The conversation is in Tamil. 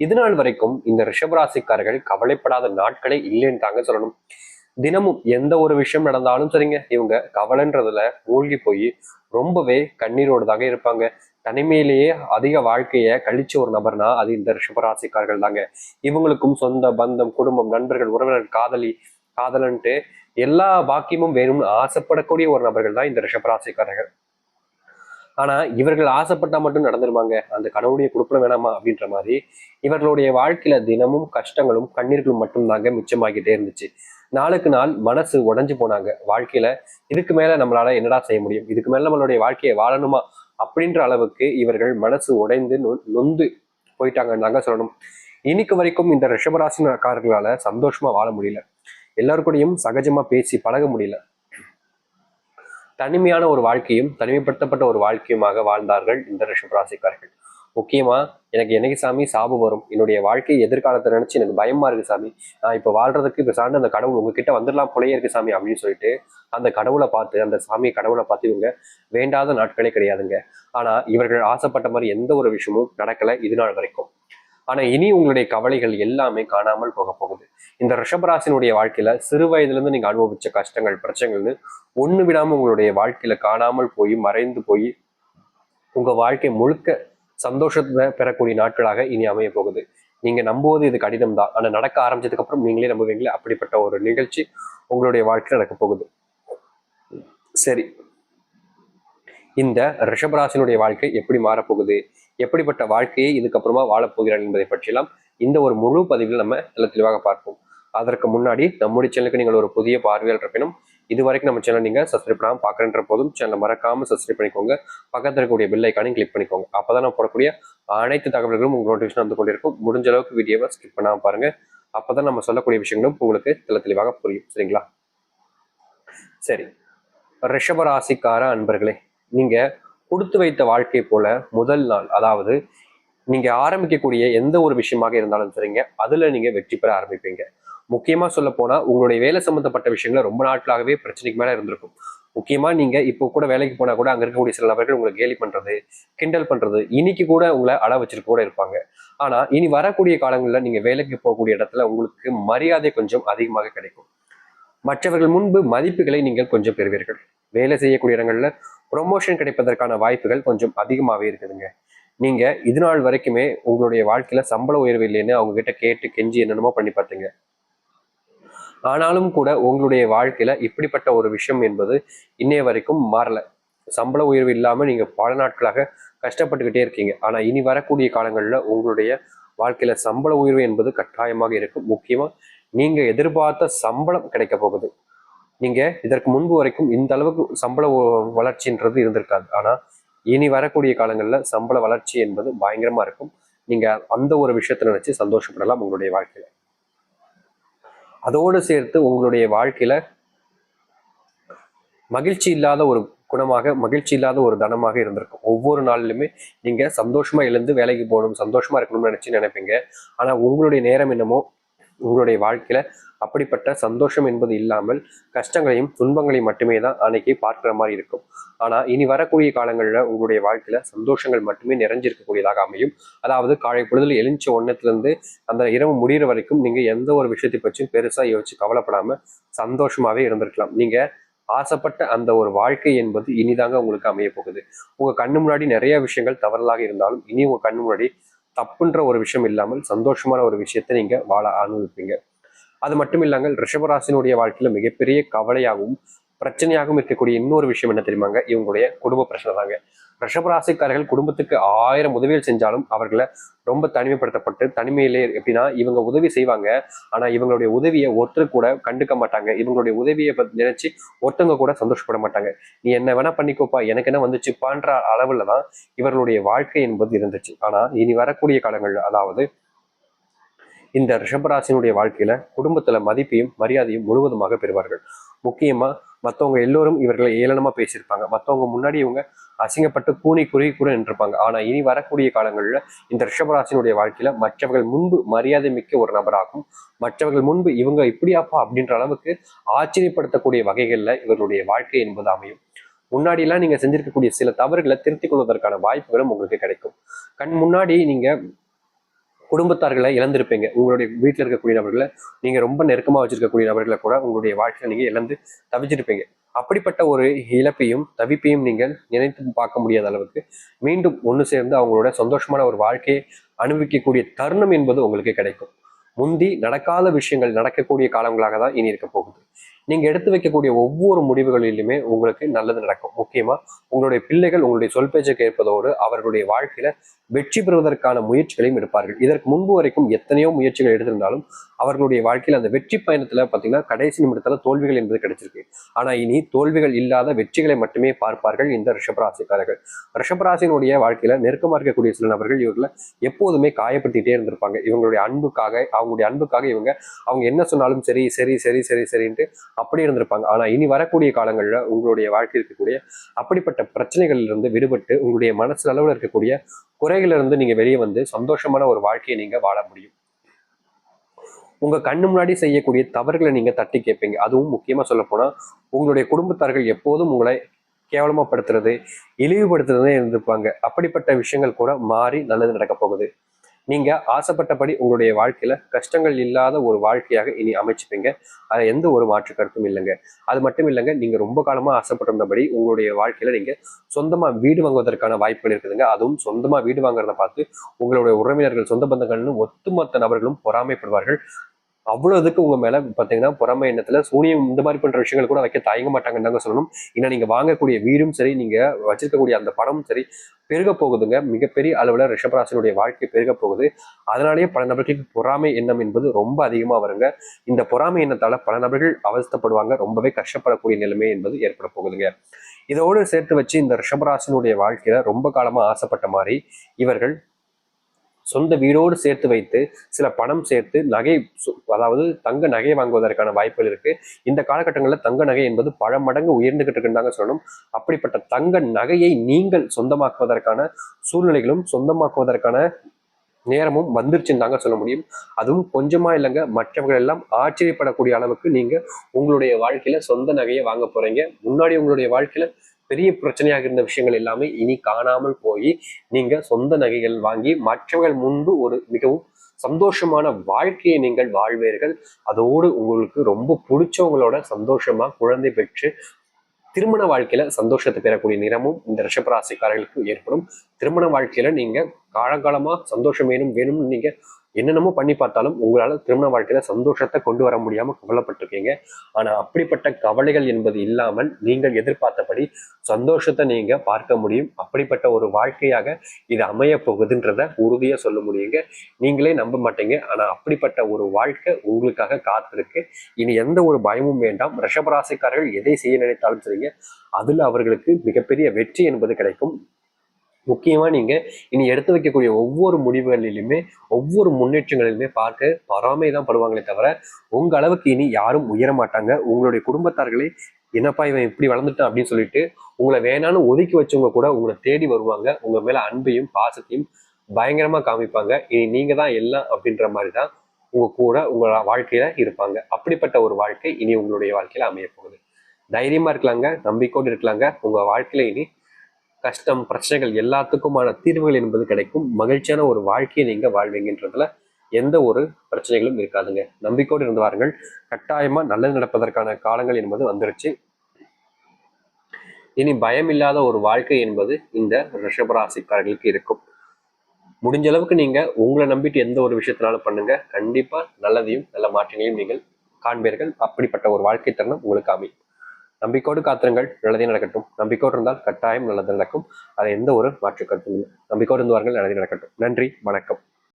இது நாள் வரைக்கும் இந்த ரிஷபராசிக்காரர்கள் கவலைப்படாத நாட்களே இல்லைன்னு தாங்க சொல்லணும். தினமும் எந்த ஒரு விஷயம் நடந்தாலும் சரிங்க இவங்க கவலைன்றதுல மூழ்கி போய் ரொம்பவே கண்ணீரோடு தாங்க இருப்பாங்க. தனிமையிலேயே அதிக வாழ்க்கைய கழிச்ச ஒரு நபர்னா அது இந்த ரிஷபராசிக்காரர்கள் தாங்க. இவங்களுக்கும் சொந்த பந்தம் குடும்பம் நண்பர்கள் உறவினர் காதலி காதலன்ட்டு எல்லா பாக்கியமும் வேணும்னு ஆசைப்படக்கூடிய ஒரு நபர்கள் தான் இந்த ரிஷபராசிக்காரர்கள். ஆனா இவர்கள் ஆசைப்பட்டா மட்டும் நடந்துருவாங்க அந்த கடவுளுடைய குடுப்பம் வேணாமா? அப்படின்ற மாதிரி இவர்களுடைய வாழ்க்கையில தினமும் கஷ்டங்களும் கண்ணீர்களும் மட்டும்தாங்க மிச்சமாகிட்டே இருந்துச்சு. நாளுக்கு நாள் மனசு உடஞ்சு போனாங்க. வாழ்க்கையில இதுக்கு மேல நம்மளால என்னடா செய்ய முடியும்? இதுக்கு மேல நம்மளுடைய வாழ்க்கையை வாழணுமா? அப்படின்ற அளவுக்கு இவர்கள் மனசு உடைந்து நொ- நொந்து போயிட்டாங்கன்னாங்க சொல்லணும். இன்னைக்கு வரைக்கும் இந்த ரிஷபராசினக்காரர்களால சந்தோஷமா வாழ முடியல. எல்லாருக்கூடையும் சகஜமாக சகஜமா பேசி பழக முடியல. தனிமையான ஒரு வாழ்க்கையும் தனிமைப்படுத்தப்பட்ட ஒரு வாழ்க்கையுமாக வாழ்ந்தார்கள் இந்த ரிஷபராசிக்காரர்கள். முக்கியமா எனக்கு என்னைக்கு சாமி சாபு வரும்? என்னுடைய வாழ்க்கை எதிர்காலத்தை நினைச்சு எனக்கு பயமா இருக்கு சாமி. நான் இப்போ வாழ்றதுக்கு இப்போ சார்ந்து அந்த கடவுள் உங்ககிட்ட வந்துடலாம் போலயே இருக்கு சாமி அப்படின்னு சொல்லிட்டு அந்த கடவுளை பார்த்து அந்த சாமியை கடவுளை பார்த்து இவங்க வேண்டாத நாட்களே கிடையாதுங்க. ஆனா இவர்கள் ஆசைப்பட்ட மாதிரி எந்த ஒரு விஷயமும் நடக்கல இது நாள் வரைக்கும். ஆனா இனி உங்களுடைய கவலைகள் எல்லாமே காணாமல் போக போகுது. இந்த ரிஷபராசினுடைய வாழ்க்கையில சிறு வயதுலேருந்து நீங்க அனுபவிச்ச கஷ்டங்கள் பிரச்சனைகள்னு ஒண்ணு விடாம உங்களுடைய வாழ்க்கையில காணாமல் போய் மறைந்து போய் உங்க வாழ்க்கை முழுக்க சந்தோஷத்தை பெறக்கூடிய நாட்களாக இனி அமைய போகுது. நீங்க நம்புவது இது கடினம் தான் ஆனா நடக்க ஆரம்பிச்சதுக்கு அப்புறம் நீங்களே நம்புவீங்களே அப்படிப்பட்ட ஒரு நிகழ்ச்சி உங்களுடைய வாழ்க்கையில் நடக்க போகுது. சரி. இந்த ரிஷபராசினுடைய வாழ்க்கை எப்படி மாறப்போகுது எப்படிப்பட்ட வாழ்க்கையை இதுக்கப்புறமா வாழப்போகிறார் என்பதை பற்றியெல்லாம் இந்த ஒரு முழு பதிவில் நம்ம நல்ல தெளிவாக பார்ப்போம். அதற்கு முன்னாடி நம்முடைய சேனலுக்கு நீங்கள் ஒரு புதிய பார்வையாளர் இருப்பினும் இது வரைக்கும் நம்ம சேனல் நீங்க சப்ஸ்கிரைப் பண்ணாமல் பார்க்குறன்ற போதும் சேனலை மறக்காமல் சப்ஸ்கிரைப் பண்ணிக்கோங்க. பக்கத்தில் இருக்கக்கூடிய பெல் ஐக்கானையும் கிளிக் பண்ணிக்கோங்க. அப்பதான் நான் போடக்கூடிய அனைத்து தகவல்களும் உங்கள் நோட்டிஃபிகேஷன் வந்து கொண்டிருக்கும். முடிஞ்ச அளவுக்கு வீடியோவை ஸ்கிப் பண்ணாம பாருங்க. அப்பதான் நம்ம சொல்லக்கூடிய விஷயங்களும் உங்களுக்கு தெல தெளிவாக புரியும். சரிங்களா? சரி. ரிஷபராசிக்கார அன்பர்களே நீங்க கொடுத்து வைத்த வாழ்க்கை போல முதல் நாள் அதாவது நீங்க ஆரம்பிக்கக்கூடிய எந்த ஒரு விஷயமாக இருந்தாலும் சரிங்க அதுல நீங்க வெற்றி பெற ஆரம்பிப்பீங்க. முக்கியமா சொல்ல போனா உங்களுடைய வேலை சம்பந்தப்பட்ட விஷயங்கள ரொம்ப நாட்களாகவே பிரச்சனைக்கு மேல இருந்திருக்கும். முக்கியமா நீங்க இப்போ கூட வேலைக்கு போனா கூட அங்க இருக்கக்கூடிய சில நபர்கள் உங்களை கேலி பண்றது கிண்டல் பண்றது இன்னைக்கு கூட உங்களை அள வச்சிருக்க கூட இருப்பாங்க. ஆனா இனி வரக்கூடிய காலங்களில் நீங்க வேலைக்கு போகக்கூடிய இடத்துல உங்களுக்கு மரியாதை கொஞ்சம் அதிகமாக கிடைக்கும். மற்றவர்கள் முன்பு மதிப்புகளை நீங்கள் கொஞ்சம் பெறுவீர்கள். வேலை செய்யக்கூடிய இடங்கள்ல ப்ரொமோஷன் கிடைப்பதற்கான வாய்ப்புகள் கொஞ்சம் அதிகமாகவே இருக்குதுங்க. நீங்கள் இது நாள் வரைக்குமே உங்களுடைய வாழ்க்கையில் சம்பள உயர்வு இல்லைன்னு அவங்கக்கிட்ட கேட்டு கெஞ்சி என்னென்னமோ பண்ணி பார்த்தீங்க. ஆனாலும் கூட உங்களுடைய வாழ்க்கையில் இப்படிப்பட்ட ஒரு விஷயம் என்பது இன்னைய வரைக்கும் மாறலை. சம்பள உயர்வு இல்லாமல் நீங்கள் பல நாட்களாக கஷ்டப்பட்டுக்கிட்டே இருக்கீங்க. ஆனால் இனி வரக்கூடிய காலங்களில் உங்களுடைய வாழ்க்கையில் சம்பள உயர்வு என்பது கட்டாயமாக இருக்கும். முக்கியமாக நீங்கள் எதிர்பார்த்த சம்பளம் கிடைக்க போகுது. நீங்கள் இதற்கு முன்பு வரைக்கும் இந்த அளவுக்கு சம்பள வளர்ச்சின்றது இருந்திருக்காது. ஆனால் இனி வரக்கூடிய காலங்களில் சம்பள வளர்ச்சி என்பது பயங்கரமாக இருக்கும். நீங்கள் அந்த ஒரு விஷயத்தை நினச்சி சந்தோஷப்படலாம் உங்களுடைய வாழ்க்கையில். அதோடு சேர்த்து உங்களுடைய வாழ்க்கையில் மகிழ்ச்சி இல்லாத ஒரு குணமாக மகிழ்ச்சி இல்லாத ஒரு தனமாக இருந்திருக்கும். ஒவ்வொரு நாளிலுமே நீங்கள் சந்தோஷமாக எழுந்து வேலைக்கு போகணும் சந்தோஷமாக இருக்கணும்னு நினச்சி நினைப்பீங்க. ஆனால் உங்களுடைய நேரம் என்னமோ உங்களுடைய வாழ்க்கையில் அப்படிப்பட்ட சந்தோஷம் என்பது இல்லாமல் கஷ்டங்களையும் துன்பங்களையும் மட்டுமே தான் அன்னைக்கு பார்க்குற மாதிரி இருக்கும். ஆனால் இனி வரக்கூடிய காலங்களில் உங்களுடைய வாழ்க்கையில் சந்தோஷங்கள் மட்டுமே நிறைஞ்சிருக்கக்கூடியதாக அமையும். அதாவது காலை பொழுதில் எழுஞ்ச ஒன்றத்துலேருந்து அந்த இரவு முடிகிற வரைக்கும் நீங்கள் எந்த ஒரு விஷயத்தை பற்றியும் பெருசாக யோசிச்சு கவலைப்படாமல் சந்தோஷமாகவே இருந்திருக்கலாம். நீங்கள் ஆசைப்பட்ட அந்த ஒரு வாழ்க்கை என்பது இனிதாங்க உங்களுக்கு அமைய போகுது உங்கள் கண்ணு முன்னாடி நிறைய விஷயங்கள் தவறலாக இருந்தாலும் இனி உங்கள் கண்ணு முன்னாடி தப்புன்ற ஒரு விஷயம் இல்லாமல் சந்தோஷமான ஒரு விஷயத்தை நீங்க வாழ அனுபவிப்பீங்க. அது மட்டும் இல்லாமல் ரிஷபராசினுடைய வாழ்க்கையில மிகப்பெரிய கவலையாகவும் பிரச்சனையாகவும் இருக்கக்கூடிய இன்னொரு விஷயம் என்ன தெரியுமாங்க? இவங்களுடைய குடும்ப பிரச்சனை தாங்க. ரிஷபராசிக்காரர்கள் குடும்பத்துக்கு ஆயிரம் உதவிகள் செஞ்சாலும் அவர்களை ரொம்ப தனிமைப்படுத்தப்பட்டு தனிமையிலே எப்படின்னா இவங்க உதவி செய்வாங்க. ஆனா இவங்களுடைய உதவியை ஒருத்தர் கூட கண்டுக்க மாட்டாங்க. இவங்களுடைய உதவியை நினைச்சு ஒருத்தவங்க கூட சந்தோஷப்பட மாட்டாங்க. நீ என்ன வேணா பண்ணிக்கோப்பா எனக்கு என்ன வந்துச்சுப்பான்ற அளவுல தான் இவர்களுடைய வாழ்க்கை என்பது இருந்துச்சு. ஆனா இனி வரக்கூடிய காலங்கள் அதாவது இந்த ரிஷபராசினுடைய வாழ்க்கையில குடும்பத்துல மதிப்பையும் மரியாதையும் முழுவதுமாக பெறுவார்கள். முக்கியமா மத்தவங்க எல்லோரும் இவர்களை ஏளனமா பேசியிருப்பாங்க. மத்தவங்க முன்னாடி இவங்க அசிங்கப்பட்டு கூனி குறுகி கூட நின்றுப்பாங்க. ஆனா இனி வரக்கூடிய காலங்களில் இந்த ரிஷபராசினுடைய வாழ்க்கையில மற்றவர்கள் முன்பு மரியாதை மிக்க ஒரு நபராகும். மற்றவர்கள் முன்பு இவங்க இப்படியாப்பா அப்படின்ற அளவுக்கு ஆச்சரியப்படுத்தக்கூடிய வகைகள்ல இவர்களுடைய வாழ்க்கை என்பது அமையும். முன்னாடி எல்லாம் நீங்க செஞ்சிருக்கக்கூடிய சில தவறுகளை திருத்திக் கொள்வதற்கான வாய்ப்புகளும் உங்களுக்கு கிடைக்கும். கண் முன்னாடி நீங்க குடும்பத்தார்களை இழந்திருப்பீங்க. உங்களுடைய வீட்டில் இருக்கக்கூடிய நபர்களை நீங்க ரொம்ப நெருக்கமா வச்சிருக்கக்கூடிய நபர்களை கூட உங்களுடைய வாழ்க்கையில நீங்க இழந்து தவிச்சிருப்பீங்க. அப்படிப்பட்ட ஒரு இழப்பையும் தவிப்பையும் நீங்கள் நினைத்து பார்க்க முடியாத அளவுக்கு மீண்டும் ஒன்று சேர்ந்து அவங்களோட சந்தோஷமான ஒரு வாழ்க்கையை அனுபவிக்கக்கூடிய தருணம் என்பது உங்களுக்கு கிடைக்கும். முந்தி நடக்காத விஷயங்கள் நடக்கக்கூடிய காலங்களாக தான் இனி இருக்க போகுது. நீங்கள் எடுத்து வைக்கக்கூடிய ஒவ்வொரு முடிவுகளிலுமே உங்களுக்கு நல்லது நடக்கும். முக்கியமா உங்களுடைய பிள்ளைகள் உங்களுடைய சொல் பேச்சை கேட்பதோடு அவர்களுடைய வாழ்க்கையில வெற்றி பெறுவதற்கான முயற்சிகளையும் எடுப்பார்கள். இதற்கு முன்பு வரைக்கும் எத்தனையோ முயற்சிகள் எடுத்திருந்தாலும் அவர்களுடைய வாழ்க்கையில் அந்த வெற்றி பயணத்தில் பார்த்தீங்கன்னா கடைசி நிமிடத்தில் தோல்விகள் என்பது கிடைச்சிருக்கு. ஆனால் இனி தோல்விகள் இல்லாத வெற்றிகளை மட்டுமே பார்ப்பார்கள் இந்த ரிஷபராசிக்காரர்கள். ரிஷபராசினுடைய வாழ்க்கையில் நெருக்கமாக இருக்கக்கூடிய சில நபர்கள் இவர்களை எப்போதுமே காயப்படுத்திட்டே இருந்திருப்பாங்க. இவங்களுடைய அன்புக்காக அவங்களுடைய அன்புக்காக இவங்க அவங்க என்ன சொன்னாலும் சரி சரி சரி சரி சரின்ட்டு அப்படி இருந்திருப்பாங்க. ஆனால் இனி வரக்கூடிய காலங்களில் உங்களுடைய வாழ்க்கையில் இருக்கக்கூடிய அப்படிப்பட்ட பிரச்சனைகளிலிருந்து இருந்து விடுபட்டு உங்களுடைய மனசு அளவில் இருக்கக்கூடிய குறைகளிலிருந்து நீங்க வெளியே வந்து சந்தோஷமான ஒரு வாழ்க்கையை நீங்கள் வாழ முடியும். உங்க கண்ணு முன்னாடி செய்யக்கூடிய தவறுகளை நீங்க தட்டி கேட்பீங்க. அதுவும் முக்கியமா சொல்ல போனா உங்களுடைய குடும்பத்தார்கள் எப்போதும் உங்களை கேவலமாப்படுத்துறது இழிவுபடுத்துறதுன்னு இருந்திருப்பாங்க. அப்படிப்பட்ட விஷயங்கள் கூட மாறி நல்லது நடக்க போகுது. நீங்க ஆசைப்பட்டபடி உங்களுடைய வாழ்க்கையில கஷ்டங்கள் இல்லாத ஒரு வாழ்க்கையாக இனி அமைச்சுப்பீங்க. அது எந்த ஒரு மாற்று கருத்தும் இல்லைங்க. அது மட்டும் இல்லைங்க நீங்க ரொம்ப காலமா ஆசைப்பட்டிருந்தபடி உங்களுடைய வாழ்க்கையில நீங்க சொந்தமா வீடு வாங்குவதற்கான வாய்ப்புகள் இருக்குதுங்க. அதுவும் சொந்தமா வீடு வாங்குறத பார்த்து உங்களுடைய உறவினர்கள் சொந்த பந்தங்கள்னு ஒத்துமொத்த நபர்களும் பொறாமைப்படுவார்கள். அவ்வளோ இதுக்கு உங்கள் மேலே பார்த்தீங்கன்னா பொறாமை எண்ணத்தில் சூனியம் இந்த மாதிரி பண்ணுற விஷயங்கள் கூட வைக்க தயங்க மாட்டாங்கன்னு தாங்க சொல்லணும். ஏன்னா நீங்கள் வாங்கக்கூடிய வீடும் சரி நீங்கள் வச்சிருக்கக்கூடிய அந்த பணமும் சரி பெருக போகுதுங்க. மிகப்பெரிய அளவில் ரிஷபராசனுடைய வாழ்க்கை பெருக போகுது. அதனாலேயே பல நபர்களுக்கு பொறாமை எண்ணம் என்பது ரொம்ப அதிகமாக வருங்க. இந்த பொறாமை எண்ணத்தால் பல நபர்கள் அவஸ்தப்படுவாங்க. ரொம்பவே கஷ்டப்படக்கூடிய நிலைமை என்பது ஏற்பட போகுதுங்க. இதோடு சேர்த்து வச்சு இந்த ரிஷபராசனுடைய வாழ்க்கையில ரொம்ப காலமாக ஆசைப்பட்ட மாதிரி இவர்கள் சொந்த வீடோடு சேர்த்து வைத்து சில பணம் சேர்த்து நகை அதாவது தங்க நகை வாங்குவதற்கான வாய்ப்புகள் இருக்கு. இந்த காலகட்டங்களில் தங்க நகை என்பது பல மடங்கு உயர்ந்துகிட்டு இருக்குன்னு சொல்லணும். அப்படிப்பட்ட தங்க நகையை நீங்கள் சொந்தமாக்குவதற்கான சூழ்நிலைகளும் சொந்தமாக்குவதற்கான நேரமும் வந்துருச்சுன்னு தாங்க சொல்ல முடியும். அதுவும் கொஞ்சமா இல்லைங்க மற்றவர்கள் எல்லாம் ஆச்சரியப்படக்கூடிய அளவுக்கு நீங்க உங்களுடைய வாழ்க்கையில சொந்த நகையை வாங்க போறீங்க. முன்னாடி உங்களுடைய வாழ்க்கையில பெரிய பிரச்சனையாக இருந்த விஷயங்கள் எல்லாமே இனி காணாமல் போய் நீங்க சொந்த நகைகள் வாங்கி மற்றவர்கள் முன்பு ஒரு மிகவும் சந்தோஷமான வாழ்க்கையை நீங்கள் வாழ்வீர்கள். அதோடு உங்களுக்கு ரொம்ப பிடிச்சவங்களோட சந்தோஷமா குழந்தை பெற்று திருமண வாழ்க்கையில சந்தோஷத்தை பெறக்கூடிய நிறமும் இந்த ரிஷபராசிக்காரர்களுக்கு ஏற்படும். திருமண வாழ்க்கையில நீங்க காலங்காலமா சந்தோஷம் வேணும் வேணும்னு நீங்க என்னென்னமோ பண்ணி பார்த்தாலும் உங்களால் திருமண வாழ்க்கையில சந்தோஷத்தை கொண்டு வர முடியாம கவலைப்பட்டிருக்கீங்க. ஆனா அப்படிப்பட்ட கவலைகள் என்பது இல்லாமல் நீங்கள் எதிர்பார்த்தபடி சந்தோஷத்தை நீங்க பார்க்க முடியும். அப்படிப்பட்ட ஒரு வாழ்க்கையாக இது அமைய போகுதுன்றத உறுதியா சொல்ல முடியுங்க. நீங்களே நம்ப மாட்டீங்க. ஆனா அப்படிப்பட்ட ஒரு வாழ்க்கை உங்களுக்காக காத்திருக்கு. இனி எந்த ஒரு பயமும் வேண்டாம். ரிஷபராசிக்காரர்கள் எதை செய்ய நினைத்தாலும் சரிங்க. அதுல அவர்களுக்கு மிகப்பெரிய வெற்றி என்பது கிடைக்கும். முக்கியமாக நீங்கள் இனி எடுத்து வைக்கக்கூடிய ஒவ்வொரு முடிவுகளிலுமே ஒவ்வொரு முன்னேற்றங்களிலுமே பார்க்க பொறாமை தான் படுவாங்களே தவிர உங்கள் அளவுக்கு இனி யாரும் உயர மாட்டாங்க. உங்களுடைய குடும்பத்தார்களே என்னப்பா இவன் இப்படி வளர்ந்துட்டான்? அப்படின்னு சொல்லிட்டு உங்களை வேணான்னு ஒதுக்கி வச்சவங்க கூட உங்களை தேடி வருவாங்க. உங்கள் மேலே அன்பையும் பாசத்தையும் பயங்கரமாக காமிப்பாங்க. இனி நீங்கள் தான் எல்லாம் அப்படின்ற மாதிரி தான் உங்கள் கூட உங்கள் வாழ்க்கையில் இருப்பாங்க. அப்படிப்பட்ட ஒரு வாழ்க்கை இனி உங்களுடைய வாழ்க்கையில் அமைய போகுது. தைரியமாக இருக்கலாங்க நம்பிக்கோடு இருக்கலாங்க. உங்கள் வாழ்க்கையில் இனி கஷ்டம் பிரச்சனைகள் எல்லாத்துக்குமான தீர்வுகள் என்பது கிடைக்கும். மகிழ்ச்சியான ஒரு வாழ்க்கையை நீங்க வாழ்வீங்கன்றதுல எந்த ஒரு பிரச்சனைகளும் இருக்காதுங்க. நம்பிக்கையோடு இருந்து வாருங்கள். கட்டாயமா நல்லது நடப்பதற்கான காலங்கள் என்பது வந்துருச்சு. இனி பயம் இல்லாத ஒரு வாழ்க்கை என்பது இந்த ரிஷபராசிக்காரர்களுக்கு இருக்கும். முடிஞ்ச அளவுக்கு நீங்க உங்களை நம்பிட்டு எந்த ஒரு விஷயத்தினாலும் பண்ணுங்க. கண்டிப்பா நல்லதையும் நல்ல மாற்றங்களையும் நீங்கள் காண்பீர்கள். அப்படிப்பட்ட ஒரு வாழ்க்கை தருணம் உங்களுக்கு அமையும். நம்பிக்கோடு காத்திருங்கள். நல்லதே நடக்கட்டும். நம்பிக்கோடு இருந்தால் கட்டாயம் நல்லது நடக்கும். அது எந்த ஒரு மாற்று கருத்தும் இல்லை. நம்பிக்கோடு இருந்து வாருங்கள் நல்லதே நடக்கட்டும். நன்றி வணக்கம்.